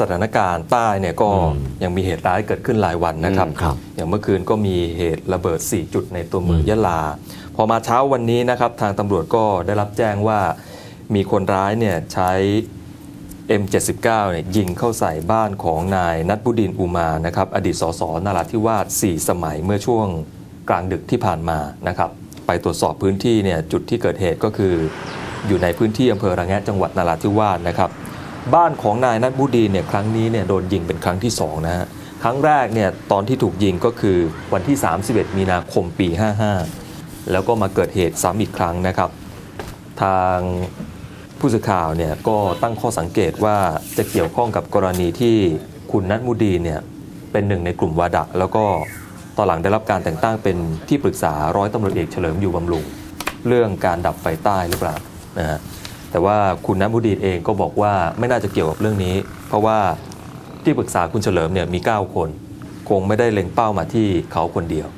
สถานการณ์ใต้เนี่ยก็อืมยังมีเหตุร้ายเกิดขึ้นหลายวันนะครับอืมครับ อย่างเมื่อคืนก็มีเหตุระเบิด 4 จุดในตัวเมืองยะลา พอมาเช้าวันนี้นะครับ ทางตำรวจก็ได้รับแจ้งว่ามีคนร้ายเนี่ยใช้ M79 เนี่ยยิงเข้าใส่บ้านของนายนัทบุดินอุมานะครับ อดีตสสนราธิวาส4สมัยเมื่อช่วงกลางดึกที่ผ่านมานะครับ ไปตรวจสอบพื้นที่เนี่ยจุดที่เกิดเหตุก็คือ อยู่ในพื้นที่อำเภอระแงะจังหวัดนราธิวาสนะครับ บ้านของนายนัทบุดีเนี่ยครั้งนี้เนี่ยโดนยิงเป็นครั้งที่สองนะฮะครั้งแรกเนี่ยตอนที่ถูกยิงก็คือวันที่ 31 มีนาคมปี 55 แล้วก็มาเกิดเหตุซ้ำอีกครั้งนะครับ ทางผู้สื่อข่าวเนี่ยก็ตั้งข้อสังเกตว่าจะเกี่ยวข้องกับกรณีที่คุณนัทมุดีเนี่ยเป็นหนึ่งในกลุ่มวาดะแล้วก็ตอนหลังได้รับการแต่งตั้งเป็นที่ปรึกษาร้อยตำรวจเอกเฉลิมอยู่บำรุง เรื่องการดับไฟใต้หรือเปล่านะฮะ แต่ว่าคุณนัทมุดีนเองก็บอกว่าไม่น่าจะเกี่ยวกับเรื่องนี้ เพราะว่าที่ปรึกษาคุณเฉลิมเนี่ยมี 9 คน คงไม่ได้เล็งเป้ามาที่เขาคนเดียว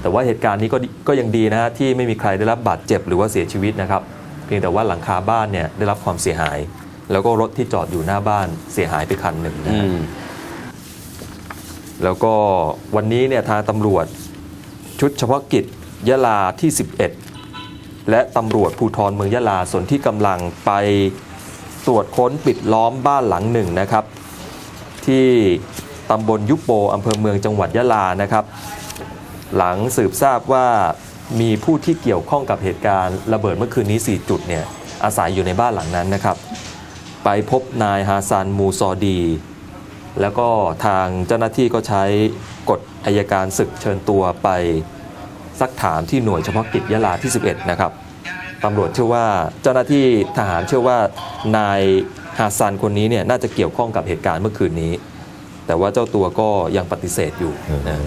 แต่ว่าเหตุการณ์นี้ก็ดีก็ยังดีนะฮะที่ไม่มีใครได้รับบาดเจ็บหรือว่าเสียชีวิตนะครับเพียงแต่ว่าหลังคาบ้านเนี่ยได้รับความเสียหาย แล้วก็รถที่จอดอยู่หน้าบ้านเสียหายไปคันหนึ่งนะอืฮะมแล้วก็วันนี้เนี่ยทางตำรวจชุดเฉพาะกิจยะลาที่ 11 และตำรวจภูธรเมืองยะลาส่วนที่กำลังไปตรวจค้นปิดล้อมบ้านหลังหนึ่งนะครับ ที่ตำบลยุบโปอำเภอเมืองจังหวัดยะลานะครับ หลังสืบทราบว่ามีผู้ที่เกี่ยวข้องกับเหตุการณ์ระเบิดเมื่อคืนนี้ 4 จุดเนี่ยอาศัยอยู่ในบ้านหลังนั้นนะครับ ไปพบนายฮาซันมูซอดี แล้วก็ทางเจ้าหน้าที่ก็ใช้กฎอายการศึกเชิญตัวไป สักถามที่หน่วยเฉพาะกิจยะลาที่ 11 นะครับตำรวจเชื่อว่าเจ้าหน้าที่ทหารเชื่อว่านายฮาซันคนนี้เนี่ยน่าจะเกี่ยวข้องกับเหตุการณ์เมื่อคืนนี้ แต่ว่าเจ้าตัวก็ยังปฏิเสธอยู่นะ